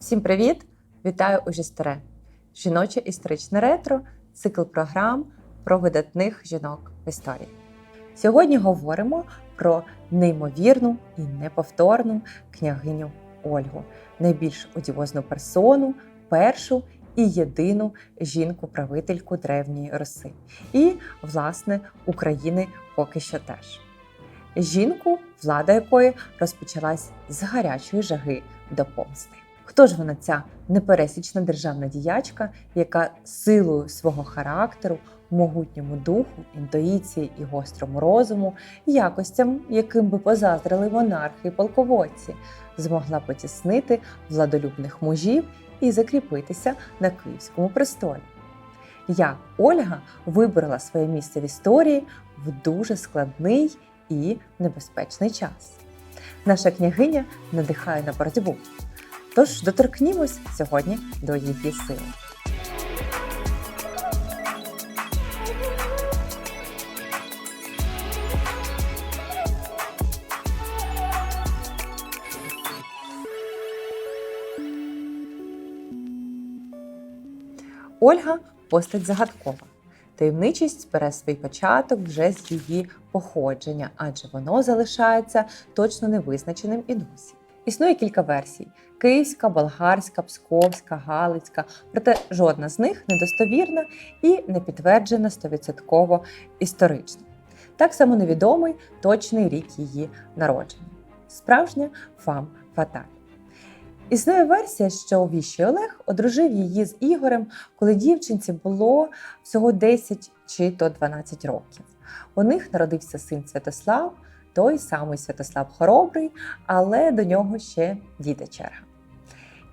Всім привіт! Вітаю у Жістере! Жіноче історичне ретро, цикл програм про видатних жінок в історії. Сьогодні говоримо про неймовірну і неповторну княгиню Ольгу, найбільш одіозну персону, першу і єдину жінку-правительку древньої Руси, і, власне, України поки що теж. Жінку, влада якої розпочалась з гарячої жаги до помсти. Хто ж вона ця непересічна державна діячка, яка силою свого характеру, могутньому духу, інтуїції і гострому розуму, якостям, яким би позаздрили монархи і полководці, змогла потіснити владолюбних мужів і закріпитися на київському престолі? Як Ольга вибрала своє місце в історії в дуже складний і небезпечний час? Наша княгиня надихає на боротьбу. Тож доторкнімось сьогодні до її сили. Ольга постать загадкова. Таємничість бере свій початок вже з її походження, адже воно залишається точно невизначеним і досі. Існує кілька версій: київська, болгарська, псковська, галицька, проте жодна з них недостовірна і не підтверджена стовідсотково історично. Так само невідомий точний рік її народження. Справжня фам фаталь. Існує версія, що віщий Олег одружив її з Ігорем, коли дівчинці було всього 10 чи то 12 років. У них народився син Святослав, той самий Святослав Хоробрий, але до нього ще діда черга.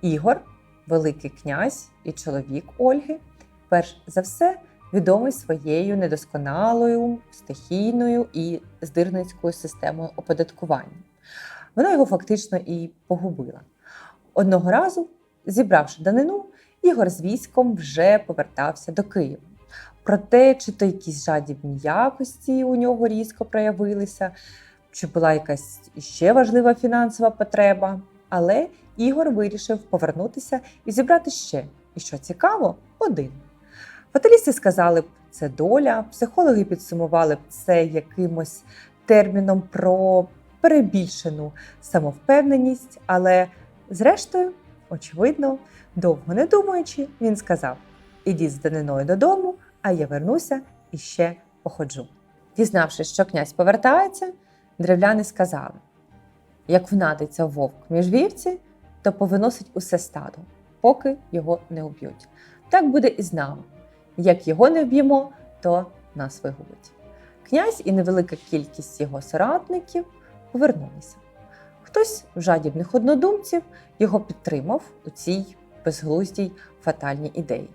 Ігор, великий князь і чоловік Ольги, перш за все відомий своєю недосконалою, стихійною і здирницькою системою оподаткування. Вона його фактично і погубила. Одного разу, зібравши данину, Ігор з військом вже повертався до Києва. Проте, чи то якісь жадібні якості у нього різко проявилися, чи була якась ще важлива фінансова потреба. Але Ігор вирішив повернутися і зібрати ще. І що цікаво, один. Фаталісти сказали б, це доля, психологи підсумували б це якимось терміном про перебільшену самовпевненість, але зрештою, очевидно, довго не думаючи, він сказав: Ідіть з даниною додому, а я вернуся і ще походжу. Дізнавшись, що князь повертається, древляни сказали: як внадиться вовк між вівці, то повиносить усе стадо, поки його не уб'ють. Так буде і з нами. Як його не вб'ємо, то нас вигубить. Князь і невелика кількість його соратників повернулися. Хтось в жадібних однодумців його підтримав у цій безглуздій фатальній ідеї.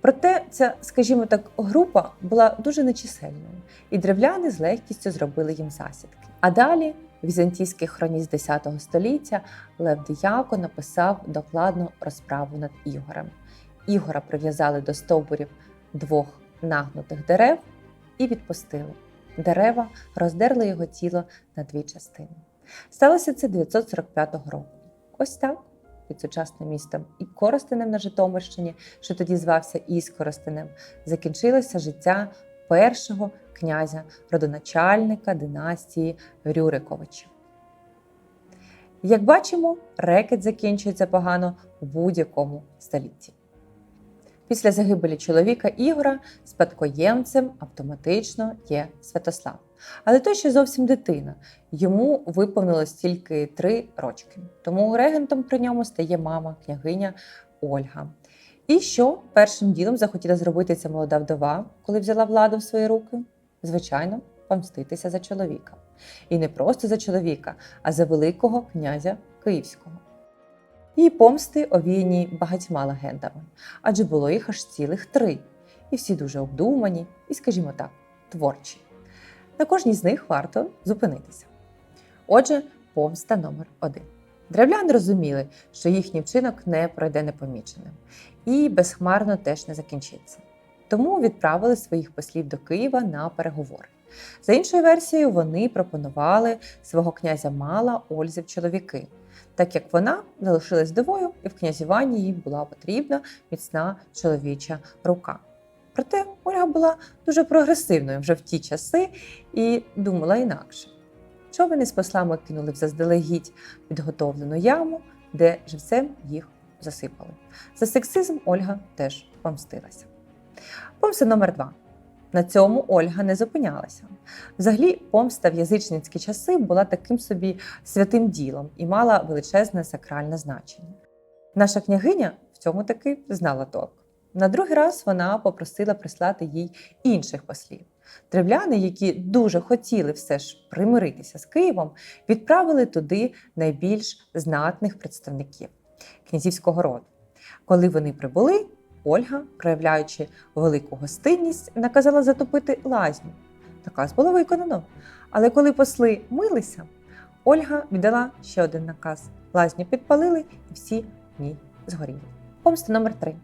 Проте ця, скажімо так, група була дуже нечисельною, і древляни з легкістю зробили їм засідки. А далі візантійський хроніст X століття Лев Діяко написав докладну розправу над Ігорем. Ігора прив'язали до стовбурів двох нагнутих дерев і відпустили. Дерева роздерли його тіло на дві частини. Сталося це 945 року. Ось так під сучасним містом і Коростенем на Житомирщині, що тоді звався Іскоростенем, закінчилося життя першого князя, родоначальника династії Рюриковичів. Як бачимо, рекет закінчується погано у будь-якому столітті. Після загибелі чоловіка Ігора спадкоємцем автоматично є Святослав. Але той ще зовсім дитина. Йому виповнилось тільки три рочки. Тому регентом при ньому стає мама, княгиня Ольга. І що першим ділом захотіла зробити ця молода вдова, коли взяла владу в свої руки? Звичайно, помститися за чоловіка. І не просто за чоловіка, а за великого князя Київського. Її помсти овіяні багатьма легендами, адже було їх аж цілих три, і всі дуже обдумані, і, скажімо так, творчі. На кожній з них варто зупинитися. Отже, помста номер один. Древляни розуміли, що їхній вчинок не пройде непоміченим і безхмарно теж не закінчиться. Тому відправили своїх послів до Києва на переговори. За іншою версією, вони пропонували свого князя Мала Ользі в чоловіки. так як вона залишилась вдовою, і в князюванні їй була потрібна міцна чоловіча рука. Проте Ольга була дуже прогресивною вже в ті часи і думала інакше. Човени з послами кинули в заздалегідь підготовлену яму, де живцем їх засипали. За сексизм Ольга теж помстилася. Помста номер два. На цьому Ольга не зупинялася. Взагалі, помста в язичницькі часи була таким собі святим ділом і мала величезне сакральне значення. Наша княгиня в цьому таки знала толк. На другий раз вона попросила прислати їй інших послів. Древляни, які дуже хотіли все ж примиритися з Києвом, відправили туди найбільш знатних представників князівського роду. Коли вони прибули, Ольга, проявляючи велику гостинність, наказала затопити лазню. Наказ було виконано. Але коли посли милися, Ольга віддала ще один наказ: лазню підпалили і всі в ній згоріли. Помста номер три.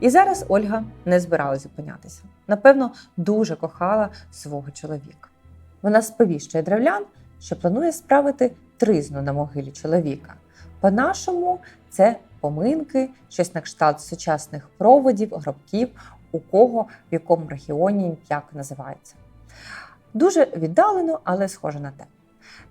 І зараз Ольга не збиралась зупинятися. Напевно, дуже кохала свого чоловіка. Вона сповіщує древлян, що планує справити тризну на могилі чоловіка. По-нашому, це поминки, щось на кшталт сучасних проводів, гробків, у кого в якому регіоні як називається. Дуже віддалено, але схоже на те.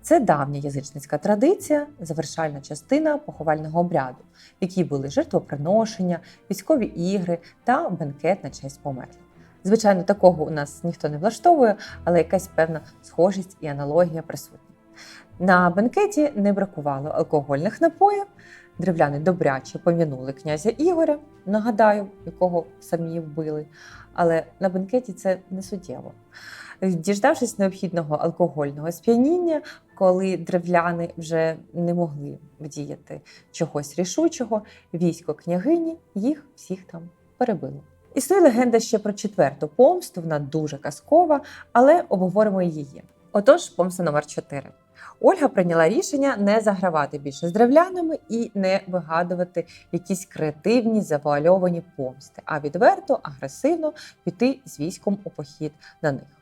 Це давня язичницька традиція, завершальна частина поховального обряду, в якій були жертвоприношення, військові ігри та бенкет на честь померлих. Звичайно, такого у нас ніхто не влаштовує, але якась певна схожість і аналогія присутня. На бенкеті не бракувало алкогольних напоїв. Древляни добряче пом'янули князя Ігоря, нагадаю, якого самі вбили. Але на бенкеті це не суттєво. Діждавшись необхідного алкогольного сп'яніння, коли древляни вже не могли вдіяти чогось рішучого, військо княгині їх всіх там перебило. Існує легенда ще про четверту помсту, вона дуже казкова, але обговоримо її. Отож, помста номер 4. Ольга прийняла рішення не загравати більше з древлянами і не вигадувати якісь креативні завуальовані помсти, а відверто, агресивно піти з військом у похід на них.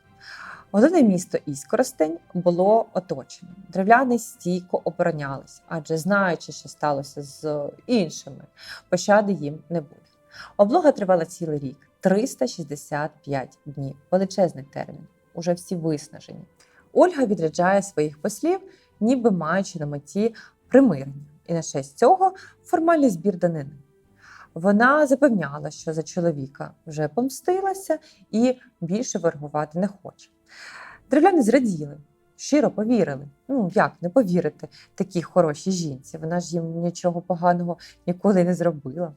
Головне місто Іскоростень було оточено. Древляни стійко оборонялись, адже знаючи, що сталося з іншими, пощади їм не буде. Облога тривала цілий рік 365 днів. Величезний термін. Уже всі виснажені. Ольга відряджає своїх послів, ніби маючи на меті примирення, і на честь цього формальний збір данини. Вона запевняла, що за чоловіка вже помстилася і більше воргувати не хоче. Древляни зраділи, щиро повірили. Ну як не повірити такій хорошій жінці? Вона ж їм нічого поганого ніколи не зробила.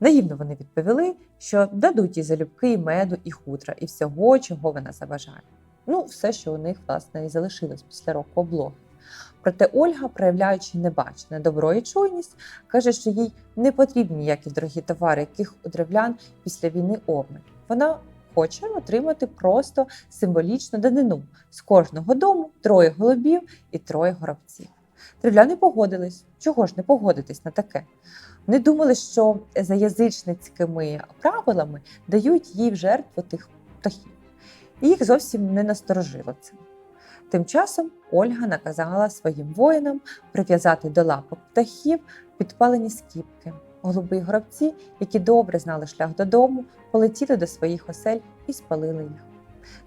Наївно вони відповіли, що дадуть їй залюбки і меду, і хутра, і всього, чого вона забажає. Ну, все, що у них, власне, і залишилось після року облоги. Проте Ольга, проявляючи небачене добро і чуйність, каже, що їй не потрібні ніякі дорогі товари, яких у древлян після війни обмаль. Вона хоче отримати просто символічну данину з кожного дому троє голубів і троє горобців. Древляни погодились. Чого ж не погодитись на таке? Вони думали, що за язичницькими правилами дають їй в жертву тих птахів. І їх зовсім не насторожило це. Тим часом Ольга наказала своїм воїнам прив'язати до лапок птахів підпалені скіпки. Голуби й горобці, які добре знали шлях додому, полетіли до своїх осель і спалили їх.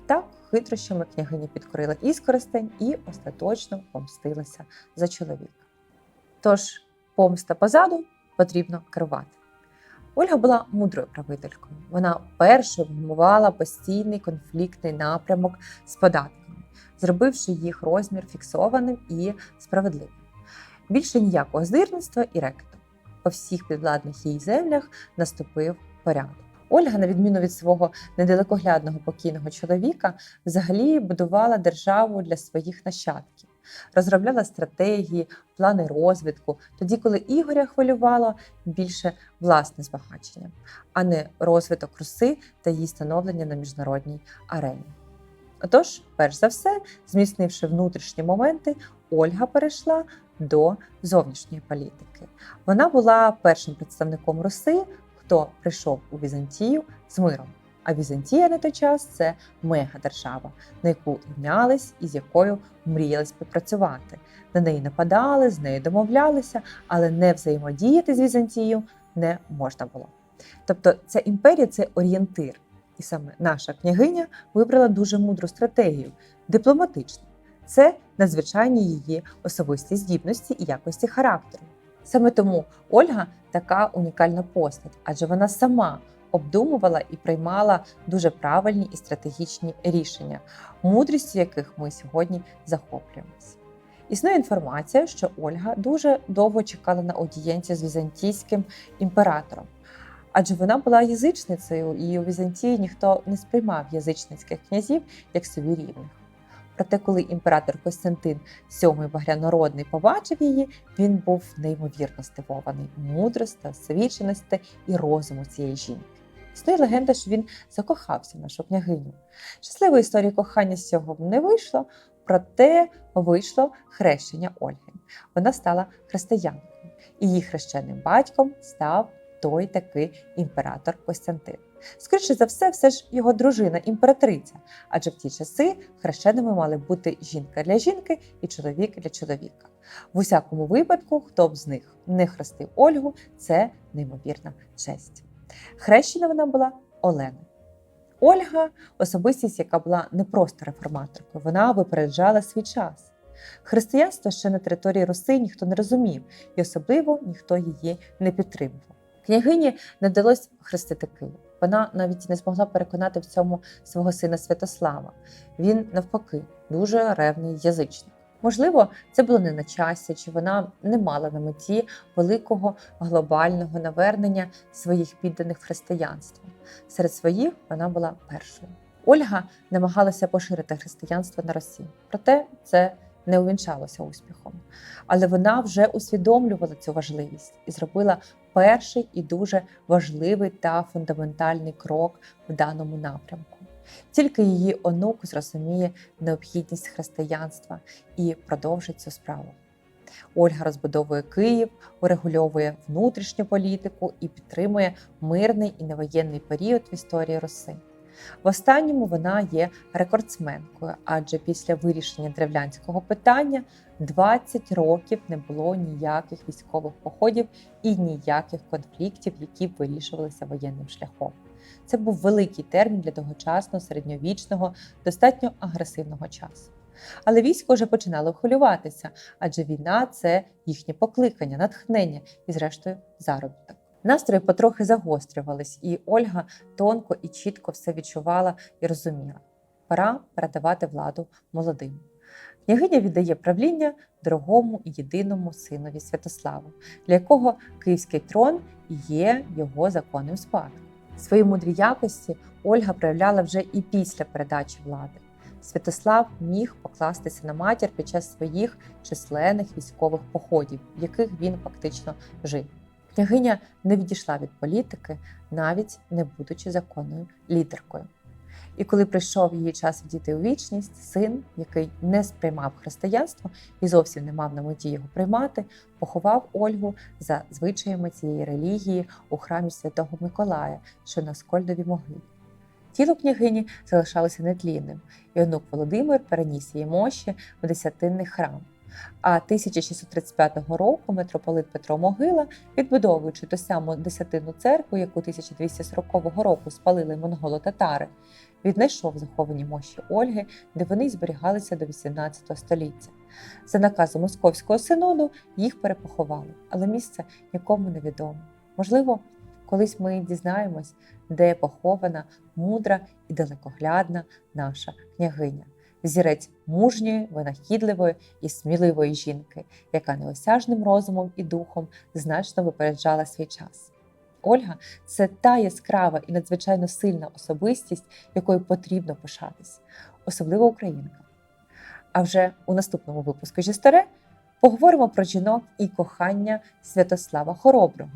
Так хитрощами княгиня підкорила іскористень і остаточно помстилася за чоловіка. Тож, помста позаду потрібно керувати. Ольга була мудрою правителькою. Вона першою вгамувала постійний конфліктний напрямок з податками, зробивши їх розмір фіксованим і справедливим. Більше ніякого здирництва і рекету. По всіх підвладних їй землях наступив порядок. Ольга, на відміну від свого недалекоглядного покійного чоловіка, взагалі будувала державу для своїх нащадків, розробляла стратегії, плани розвитку, тоді, коли Ігоря хвилювало більше власне збагачення, а не розвиток Руси та її становлення на міжнародній арені. Отож, перш за все, зміцнивши внутрішні моменти, Ольга перейшла до зовнішньої політики. Вона була першим представником Руси, хто прийшов у Візантію з миром, А Візантія на той час це мегадержава, на яку рівнялись і з якою мріяли співпрацювати. На неї нападали, з нею домовлялися, але не взаємодіяти з Візантією не можна було. Тобто ця імперія це орієнтир. І саме наша княгиня вибрала дуже мудру стратегію дипломатичну. Це надзвичайні її особисті здібності і якості характеру. Саме тому Ольга така унікальна постать, адже вона сама обдумувала і приймала дуже правильні і стратегічні рішення, мудрістю яких ми сьогодні захоплюємося. Існує інформація, що Ольга дуже довго чекала на аудієнцію з візантійським імператором, адже вона була язичницею, і у Візантії ніхто не сприймав язичницьких князів як собі рівних. Проте, коли імператор Костянтин VII Багрянородний побачив її, він був неймовірно здивований мудрості, освіченості і розуму цієї жінки. Існує легенда, що він закохався в нашу княгиню. Щасливої історії кохання з цього не вийшло, проте вийшло хрещення Ольги. Вона стала християнкою, і її хрещеним батьком став той такий імператор Костянтин. Скоріше за все, все ж його дружина імператриця, адже в ті часи хрещеними мали бути жінка для жінки і чоловік для чоловіка. В усякому випадку, хто б з них не хрестив Ольгу, це неймовірна честь. Хрещена вона була Олена. Ольга особистість, яка була не просто реформаторкою, вона випереджала свій час. Християнство ще на території Руси ніхто не розумів, і особливо ніхто її не підтримував. Княгині не вдалося хрестити Київ. Вона навіть не змогла переконати в цьому свого сина Святослава. Він, навпаки, дуже ревний язичник. Можливо, це було не на часі, чи вона не мала на меті великого глобального навернення своїх підданих в християнство. Серед своїх вона була першою. Ольга намагалася поширити християнство на Росії, проте це не увінчалося успіхом. Але вона вже усвідомлювала цю важливість і зробила перший і дуже важливий та фундаментальний крок в даному напрямку. Тільки її онук зрозуміє необхідність християнства і продовжить цю справу. Ольга розбудовує Київ, урегульовує внутрішню політику і підтримує мирний і невоєнний період в історії Руси. В останньому вона є рекордсменкою, адже після вирішення древлянського питання 20 років не було ніяких військових походів і ніяких конфліктів, які б вирішувалися воєнним шляхом. Це був великий термін для тогочасного середньовічного, достатньо агресивного часу. Але військо вже починало хвилюватися, адже війна це їхнє покликання, натхнення і, зрештою, заробіток. Настрої потрохи загострювались, і Ольга тонко і чітко все відчувала і розуміла. Пора передавати владу молодим. Княгиня віддає правління дорогому і єдиному синові Святославу, для якого київський трон є його законним спадком. Свої мудрі якості Ольга проявляла вже і після передачі влади. Святослав міг покластися на матір під час своїх численних військових походів, в яких він фактично жив. Княгиня не відійшла від політики, навіть не будучи законною лідеркою. І коли прийшов її час відійти у вічність, син, який не сприймав християнство і зовсім не мав на меті його приймати, поховав Ольгу за звичаями цієї релігії у храмі Святого Миколая, що на Скольдовій могилі. Тіло княгині залишалося нетлінним, і онук Володимир переніс її мощі в десятинний храм. А 1635 року митрополит Петро Могила, відбудовуючи ту саму десятинну церкву, яку 1240 року спалили монголо-татари, віднайшов заховані мощі Ольги, де вони зберігалися до 18 століття. За наказом Московського синоду їх перепоховали, але місце нікому не відомо. Можливо, колись ми дізнаємось, де похована мудра і далекоглядна наша княгиня зірець мужньої, винахідливої і сміливої жінки, яка неосяжним розумом і духом значно випереджала свій час. Ольга це та яскрава і надзвичайно сильна особистість, якою потрібно пишатись, особливо українка. А вже у наступному випуску Жістере поговоримо про жінок і кохання Святослава Хороброго.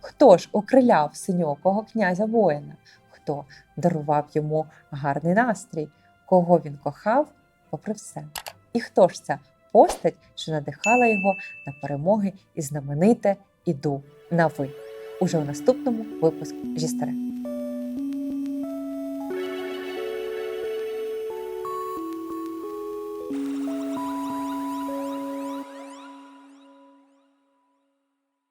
Хто ж окриляв синьокого князя воїна? Хто дарував йому гарний настрій? Кого він кохав, попри все. І хто ж ця постать, що надихала його на перемоги і знамените іду на ви уже у наступному випуску Жістере.